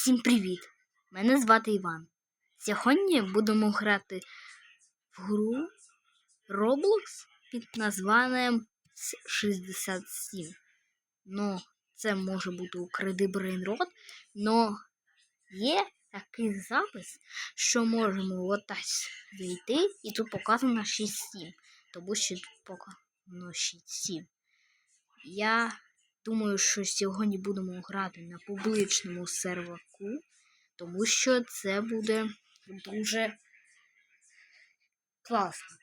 Всім привіт! Мене звати Іван. Сьогодні будемо грати в гру Roblox під названням 67. Ну, це може бути у Креди Брейнрод, но є такий запис, що можемо отась зайти, і тут показано 6.7, тому що тут показано 6.7. Я думаю, що сьогодні будемо грати на публічному серваку, тому що це буде дуже класно.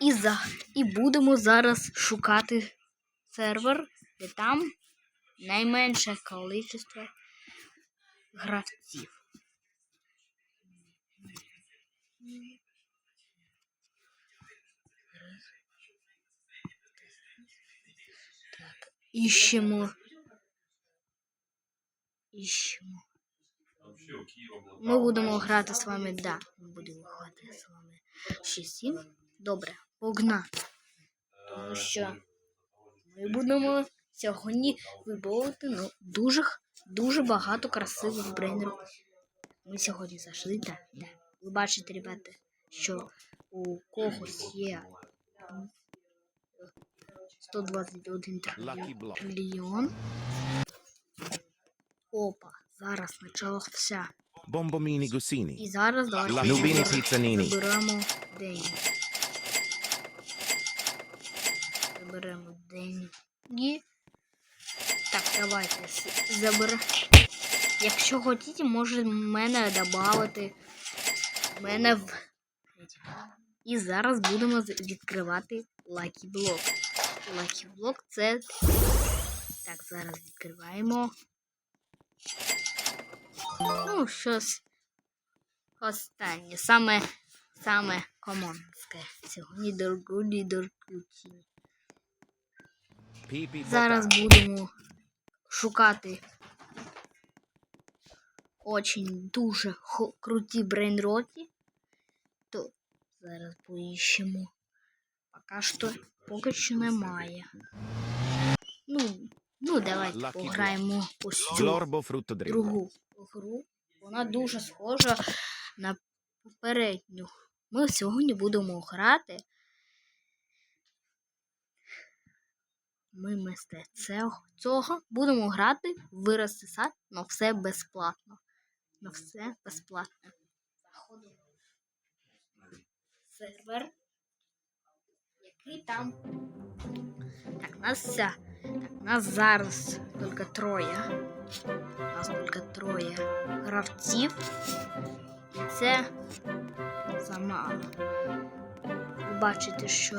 І, за, і будемо зараз шукати сервер, де там найменше кількість гравців. Іщемо. Іщемо. Ми будемо грати з вами, да. Ми будемо грати з вами 6-7. Добре, погнали. Тому що ми будемо сьогодні вибувати ну, дуже, дуже багато красивих брейнерів. Ми сьогодні зайшли, так, да. Ви бачите, ребята, що у когось є 121 Lucky block. трильйон. Опа, зараз почалося. Bombomini Gusini. І зараз давайте заберемо день. Заберемо день. І... Так, давайте с- забер... Якщо хочете, може мене додати. Мене в. І зараз будемо відкривати Lucky Block. Block це. Так, зараз відкриваємо. Ну, щось останнє. Саме, саме командське. Сьогодні дорогуді доркуті. Зараз будемо шукати очень дуже круті брейнроті. То зараз поїщемо. Поки що, поки що немає. Ну, ну давайте Lucky пограємо ось цю другу гру. Вона дуже схожа на попередню. Ми сьогодні будемо грати. Ми вместо цього, будемо грати в вирости сад, але все безплатно. Но все безплатно. Сервер. Який там. Так, нас. Так, нас зараз тільки троє. Нас тільки троє гравців. І це замало. Ви бачите, що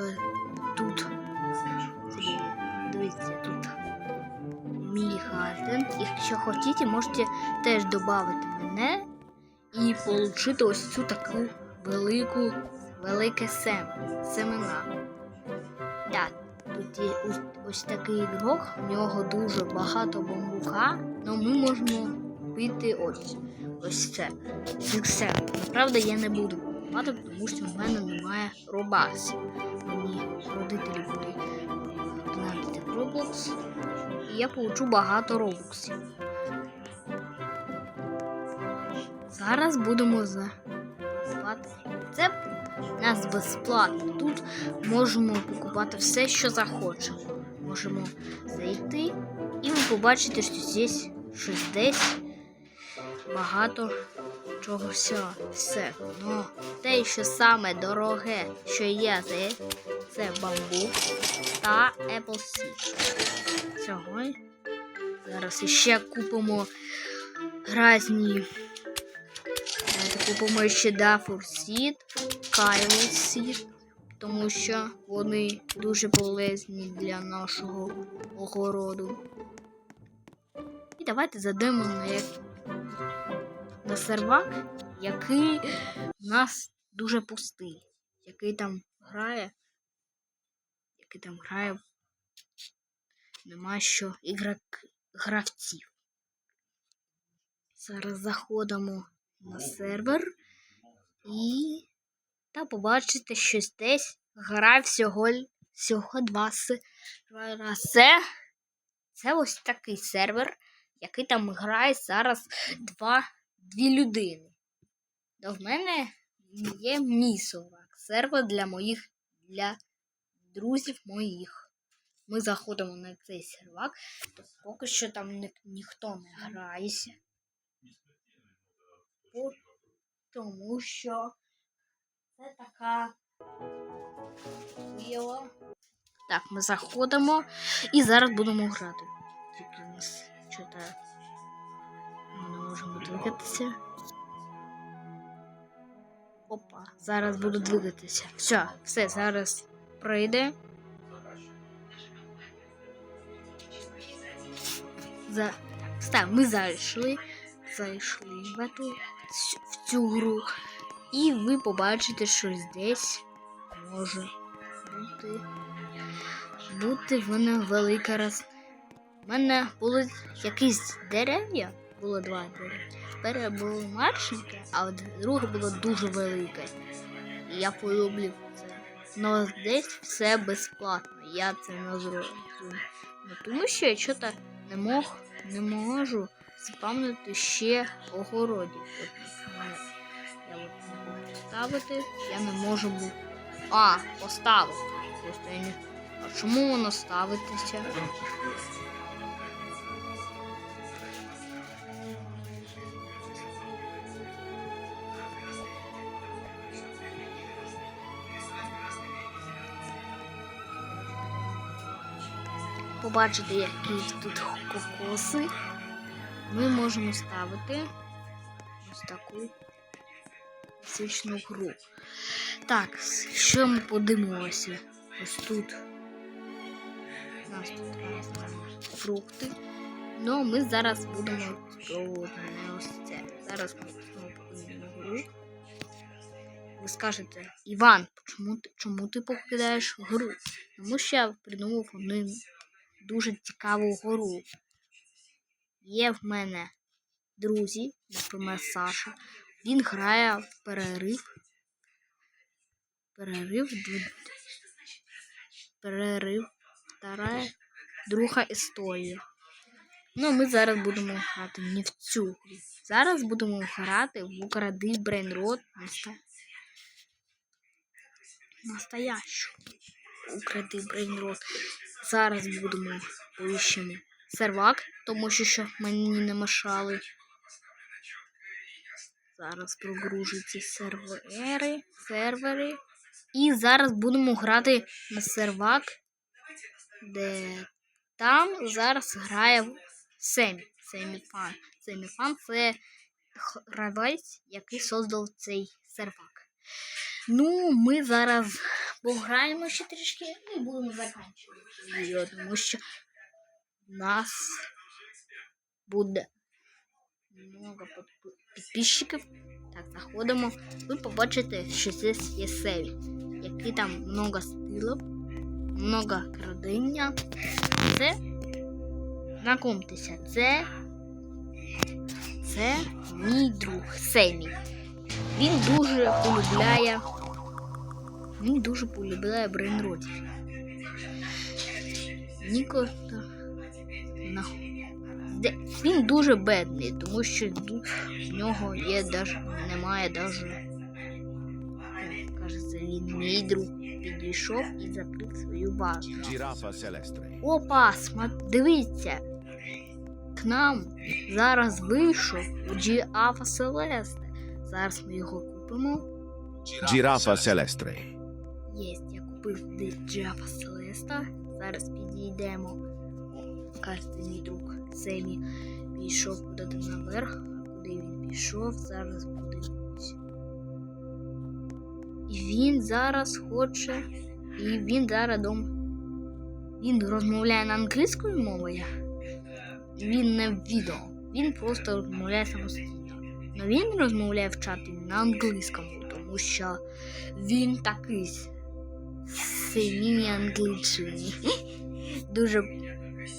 тут. Дивіться, тут мій гарден. Якщо хочете, можете теж додати мене і отримати ось цю таку велику, велике семена. Так, тут є ось, ось такий ігрок, в нього дуже багато бамбука, але ми можемо пити ось, ось це. Це все. Правда, я не буду купувати, тому що в мене немає робаксів. Мені родителі будуть донатити в Roblox, і я получу багато робоксів. Зараз будемо за плати. Нас безплатно. Тут можемо покупати все, що захочемо. Можемо зайти і ви побачите, що здесь щось десь багато чого все. Но те, що саме дороге, що є, це бамбук та Apple Seed. Цього. Зараз іще купимо різні. Купимо ще Дафур Seed, Kyle Seed, тому що вони дуже полезні для нашого огороду. І давайте зайдемо на, як... на сервак, який у нас дуже пустий, який там грає, який там грає, нема що ігрок... гравців. Зараз заходимо на сервер і та побачите, що десь грає всього, всього два сервера. Це, це ось такий сервер, який там грає зараз два, дві людини. То в мене є мій сервак. Сервер для моїх для друзів моїх. Ми заходимо на цей сервак, то поки що там ні, ніхто не грається. Бо- Тому що це така віла. Так, ми заходимо і зараз будемо грати. Тільки у нас що-то ми не можемо двигатися. Опа, зараз буду двигатися. Все, все, зараз пройде. За... Так, ми зайшли. Зайшли в, эту, в цю гру. І ви побачите, що здесь може бути. Бути в мене велика роз... У мене були якісь дерев'я. Було два дерева. Перше було меншеньке, а друге було дуже велике. І я полюблю це. Но здесь все безплатно. Я це не зроблю. Ну, тому що я чого не мог, не можу спамнити ще огородів. Я от не можу ставити, я не можу бу... А, поставив. Просто я не... А чому воно ставитися? Побачите, які тут кокоси. Ми можемо ставити ось таку фізичну гру. Так, що ми подивимося? Ось тут. У нас тут різні фрукти. Ну, ми зараз будемо спробувати на ось це. Зараз ми подивимо гру. Ви скажете, Іван, чому ти, чому ти покидаєш гру? Тому що я придумав одну дуже цікаву гру. Є в мене друзі, наприклад, Саша. Він грає в перерив. Перерив. Перерив. Вторая, друга історія. Ну, ми зараз будемо грати не в цю. Зараз будемо грати в Укради Брейнрод наста... настоящу. Укради Брейнрод. Зараз будемо поїщемо сервак, тому що щоб мені не мешали. Зараз прогружуються сервери, сервери. І зараз будемо грати на сервак, де там зараз грає Семі. Семі Фан. Це гравець, який создав цей сервак. Ну, ми зараз пограємо ще трішки і будемо закінчувати тому що нас буде много підписчиків. Так, заходимо. Ви побачите, що здесь є Севі, який там много стилів, много крадення. Це знакомтеся, це, це мій друг Семі. Він дуже полюбляє. Він дуже полюбляє брейнротів. Ніко та на де- він дуже бедний, тому що в нього є даже немає даже. Кажеться, він мій друг підійшов і закрив свою базу. Опа, дивіться. К нам зараз вийшов Джіафа Селесте. Зараз ми його купимо. Giraffa celestre. Єсть, я купив Джіафа Селеста. Зараз підійдемо. Мій друг Семі пішов куди наверх. А куди він пішов, зараз подивимось. І він зараз хоче. І він зараз дом. Він розмовляє на англійською мовою. Він не в відео. Він просто розмовляє самостійно. Но він розмовляє в чаті на англійському, тому що він такий синій англійчині. Дуже,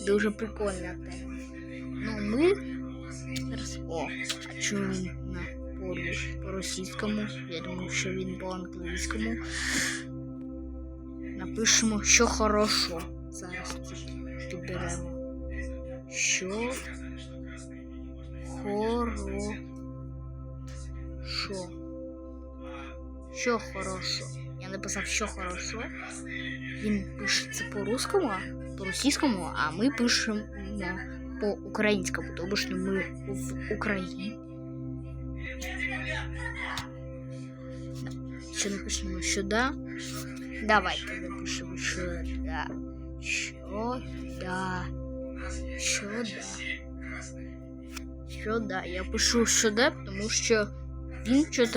дуже прикольна тема. Ну, ми. О, чому він по- по-російському? Я думаю, що він по-англійському. Напишемо, що хорошо. Зараз тільки підберемо. Що Хоро. Що? Хорошо? Я написав, що хорошо. Він пише це по-русскому, по російському, а ми пишемо по українському, тому що ми в Україні. Що напишемо сюди? Давайте напишемо сюди. Сюди. Сюди. Сюди. Я пишу сюди, тому що він щось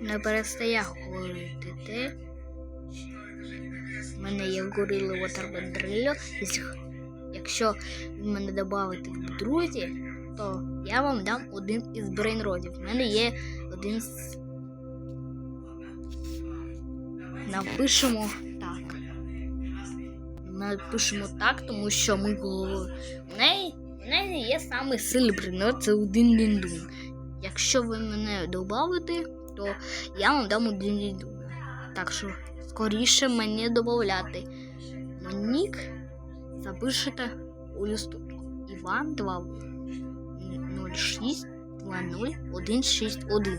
не перестає говорити мене є горіли Waterband Якщо, ви мене додавите в друзі, то я вам дам один із брейнродів. У мене є один з. Напишемо так. Напишемо так, тому що ми. У неї, у неї є саме брейнрод, це один ліндун. Якщо ви мене додавите, то я вам дам один ліндун. Так що скоріше мені додати. Нік запишете у листочку. Іван 2 06 161.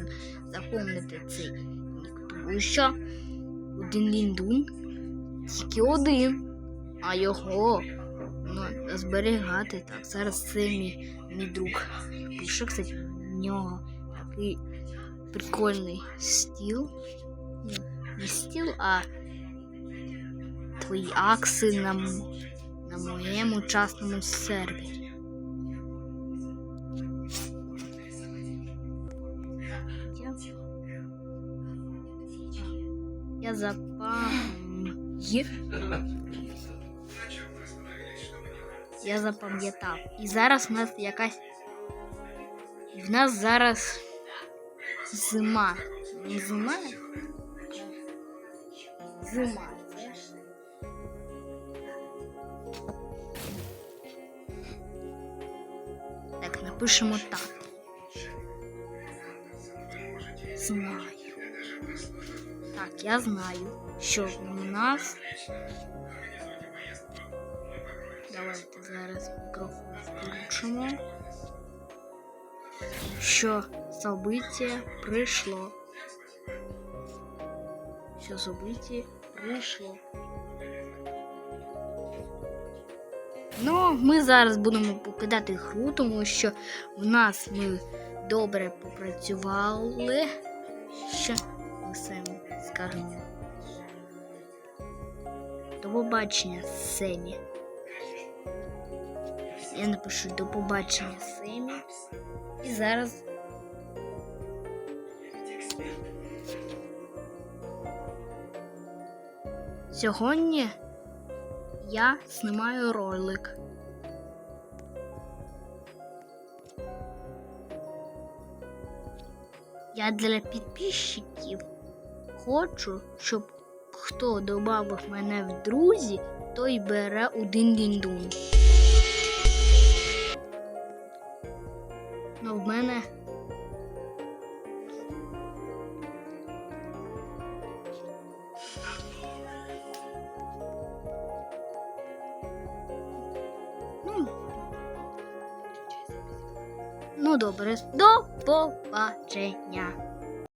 Запомните цей нік, тому що один ліндун тільки один, а його ну, зберігати так. Зараз це мій, мій друг. Пише, кстати, в нього такий прикольний стіл. Ні, Не стіл, а твої акси на, м- на моєму частному сервері. Я, я запам... Я запам'ятав. І зараз в нас якась. В нас зараз зима. Не зима? Зима. Так, напишемо так. Знаю. Так, я знаю, що у нас. Давайте зараз мікрофон включимо. Що событие прийшло. Що событие прийшло. Ну, ми зараз будемо покидати гру, тому що в нас ми добре попрацювали. Що ми скажемо. До побачення, Семі. Я напишу до побачення Семі. І зараз. Сьогодні я знімаю ролик. Я для підписчиків хочу, щоб хто додав мене в друзі, той бере один діндун. Ну, в мене. Ну добре, до побачення.